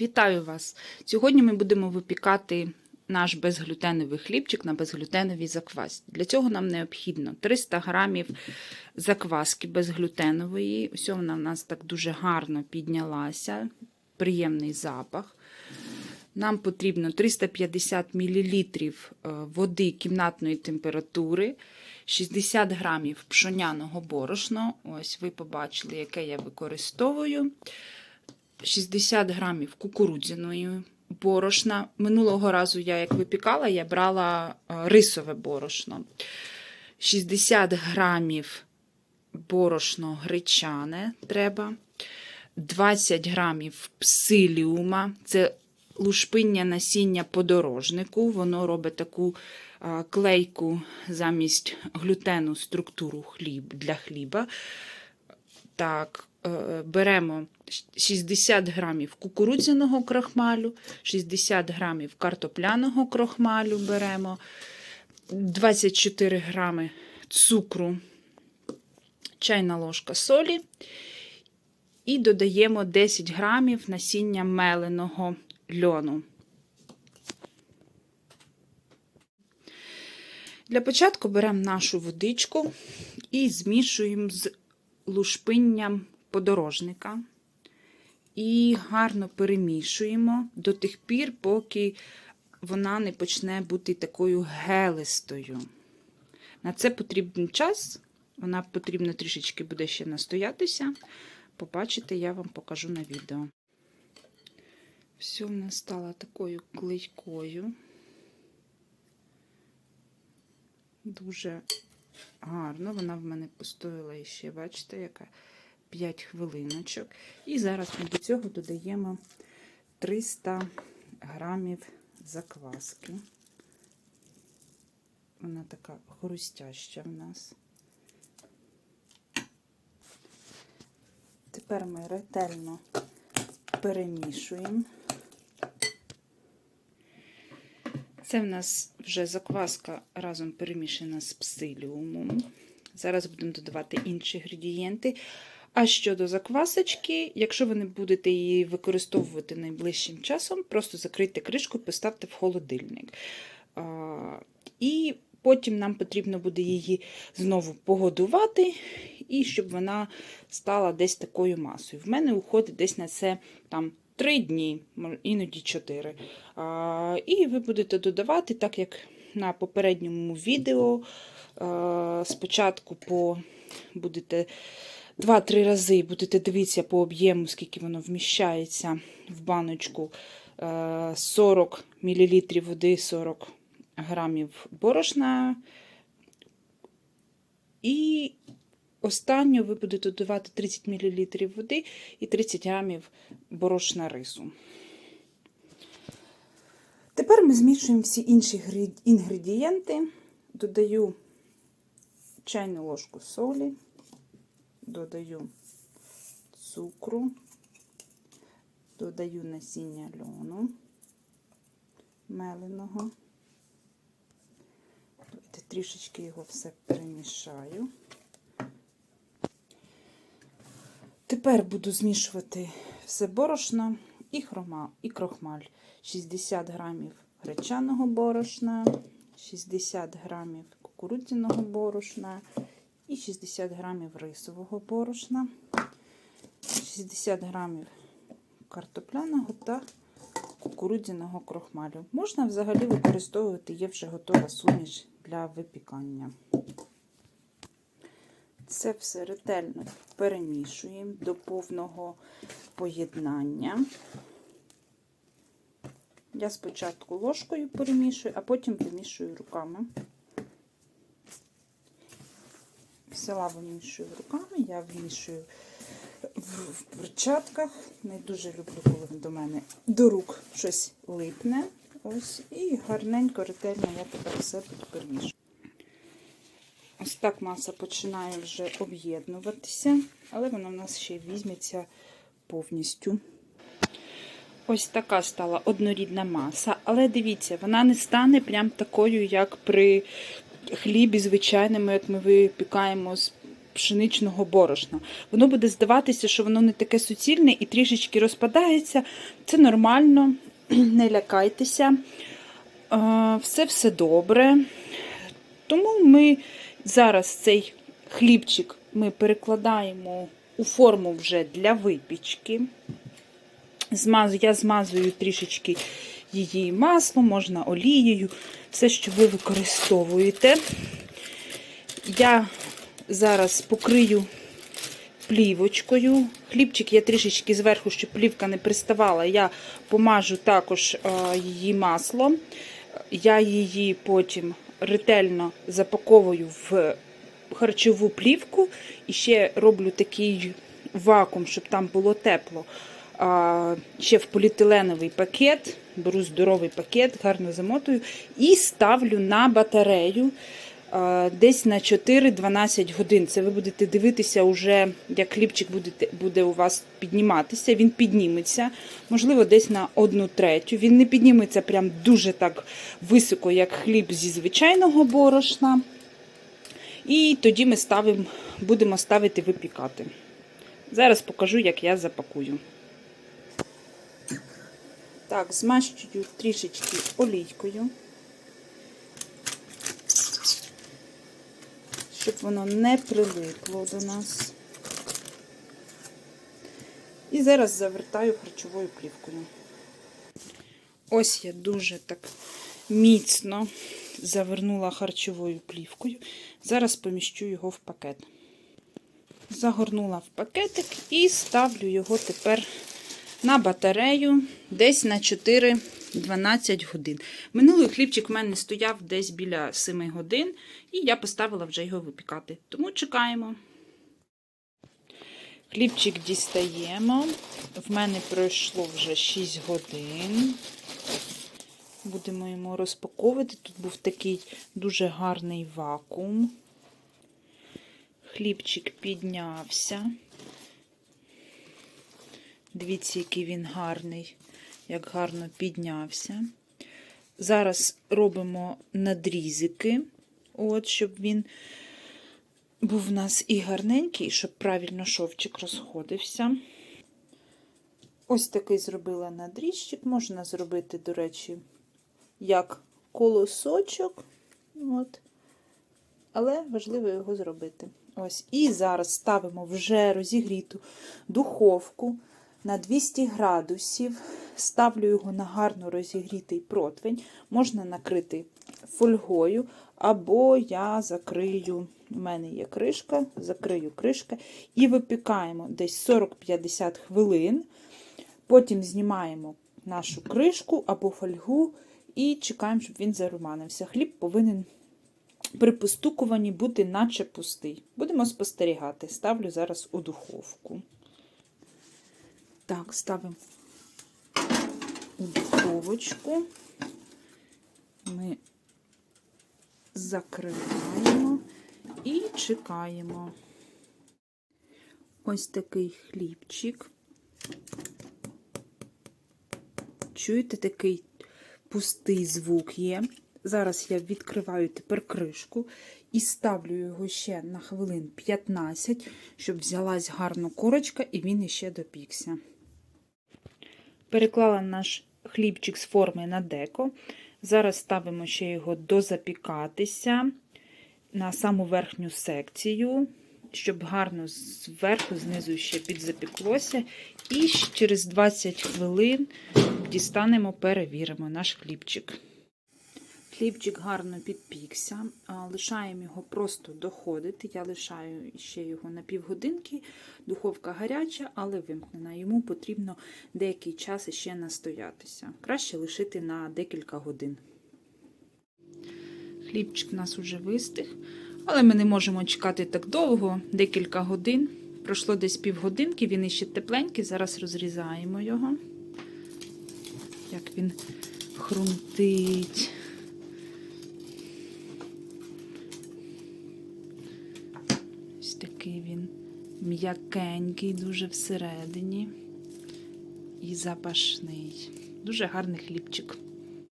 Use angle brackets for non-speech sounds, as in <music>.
Вітаю вас! Сьогодні ми будемо випікати наш безглютеновий хлібчик на безглютеновій заквасці. Для цього нам необхідно 300 грамів закваски безглютенової. Ось вона в нас так дуже гарно піднялася, приємний запах. Нам потрібно 350 мл води кімнатної температури, 60 грамів пшоняного борошна. Ось ви побачили, яке я використовую. 60 грамів кукурудзяної борошна. Минулого разу я як випікала, я брала е, рисове борошно. 60 грамів борошно гречане треба. 20 грамів псиліума. Це лушпиння насіння подорожнику. Воно робить таку а, клейку замість глютену структуру хліб, для хліба. Так, е, беремо 60 грамів кукурудзяного крохмалю, 60 грамів картопляного крохмалю беремо, 24 грами цукру, чайна ложка солі. І додаємо 10 грамів насіння меленого льону. Для початку беремо нашу водичку і змішуємо з лушпинням подорожника. І гарно перемішуємо до тих пір, поки вона не почне бути такою гелистою. На це потрібен час, вона потрібно трішечки буде ще настоятися. Побачите, я вам покажу на відео. Все в нас стало такою клейкою. Дуже гарно. Вона в мене постояла ще, бачите, яка 5 хвилиночок. І зараз ми до цього додаємо 300 грамів закваски. Вона така хрустяща в нас. Тепер ми ретельно перемішуємо. Це в нас вже закваска разом перемішана з псиліумом. Зараз будемо додавати інші інгредієнти. А щодо заквасочки, якщо ви не будете її використовувати найближчим часом, просто закрийте кришку поставте в холодильник. І потім нам потрібно буде її знову погодувати, і щоб вона стала десь такою масою. В мене уходить десь на це там 3 дні, іноді 4. А, І ви будете додавати, так як на попередньому відео. А, спочатку по будете 2-3 рази будете дивитися по об'єму, скільки воно вміщається в баночку. 40 мл води, 40 грамів борошна. І Останню ви будете додавати 30 мл води і 30 грамів борошна рису. Тепер ми змішуємо всі інші інгредієнти. Додаю чайну ложку солі, додаю цукру, додаю насіння льону меленого. Трішечки його все перемішаю. Тепер буду змішувати все борошно і хрома, і крохмаль. 60 грамів гречаного борошна, 60 грамів кукурудзяного борошна і 60 грамів рисового борошна, 60 грамів картопляного та кукурудзяного крохмалю. Можна взагалі використовувати, є вже готова суміш для випікання. Це все ретельно перемішуємо до повного поєднання. Я спочатку ложкою перемішую, а потім вимішую руками. Села вимішую руками, я вмішую в перчатках. Не дуже люблю, коли до мене до рук щось липне. Ось, І гарненько, ретельно я тепер все буду перемішувати. Ось так маса починає вже об'єднуватися, але вона в нас ще візьметься повністю. Ось така стала однорідна маса. Але дивіться, вона не стане прям такою, як при хлібі звичайному, як ми випікаємо з пшеничного борошна. Воно буде здаватися, що воно не таке суцільне і трішечки розпадається. Це нормально, <clears throat> не лякайтеся. Е, Все все добре. Тому ми зараз цей хлібчик ми перекладаємо у форму вже для випічки. Я змазую трішечки її маслом, можна олією, все, що ви використовуєте. Я зараз покрию плівочкою. Хлібчик я трішечки зверху, щоб плівка не приставала, я помажу також е, її маслом. Я її потім ретельно запаковую в харчову плівку і ще роблю такий вакуум, щоб там було тепло. Ще в поліетиленовий пакет, беру здоровий пакет, гарно замотую і ставлю на батарею десь на 4-12 годин. Це ви будете дивитися, уже, як хлібчик буде, буде у вас підніматися. Він підніметься, можливо, десь на 1 третю. Він не підніметься прям дуже так високо, як хліб зі звичайного борошна. І тоді ми ставимо, будемо ставити випікати. Зараз покажу, як я запакую. Так, змащую трішечки олійкою, щоб воно не прилипло до нас. І зараз завертаю харчовою плівкою. Ось я дуже так міцно завернула харчовою плівкою. Зараз поміщу його в пакет. Загорнула в пакетик і ставлю його тепер на батарею десь на 4-12 годин. Минулий хлібчик в мене стояв десь біля 7 годин, і я поставила вже його випікати. Тому чекаємо. Хлібчик дістаємо. В мене пройшло вже 6 годин. Будемо його розпаковувати. Тут був такий дуже гарний вакуум. Хлібчик піднявся. Дивіться, який він гарний, як гарно піднявся. Зараз робимо надрізики, от, щоб він був в нас і гарненький, і щоб правильно шовчик розходився. Ось такий зробила надрізчик. Можна зробити, до речі, як колосочок. От. Але важливо його зробити. Ось. І зараз ставимо вже розігріту духовку на 200 градусів. Ставлю його на гарно розігрітий противень. Можна накрити фольгою, або я закрию, у мене є кришка, закрию кришка і випікаємо десь 40-50 хвилин. Потім знімаємо нашу кришку або фольгу і чекаємо, щоб він заруманився. Хліб повинен при постукуванні бути наче пустий. Будемо спостерігати. Ставлю зараз у духовку. Так, ставимо у духовочку. Ми закриваємо і чекаємо. Ось такий хлібчик. Чуєте, такий пустий звук є. Зараз я відкриваю тепер кришку і ставлю його ще на хвилин 15, щоб взялась гарно корочка і він іще допікся. Переклала наш хлібчик з форми на деко. Зараз ставимо ще його дозапікатися на саму верхню секцію, щоб гарно зверху, знизу ще підзапіклося. І через 20 хвилин дістанемо, перевіримо наш хлібчик. Хлібчик гарно підпікся, лишаємо його просто доходити. Я лишаю ще його на півгодинки. Духовка гаряча, але вимкнена. Йому потрібно деякий час ще настоятися. Краще лишити на декілька годин. Хлібчик у нас вже вистиг, але ми не можемо чекати так довго, декілька годин. Пройшло десь півгодинки, він іще тепленький. Зараз розрізаємо його, як він хрумтить. Ось такий він м'якенький, дуже всередині і запашний. Дуже гарний хлібчик.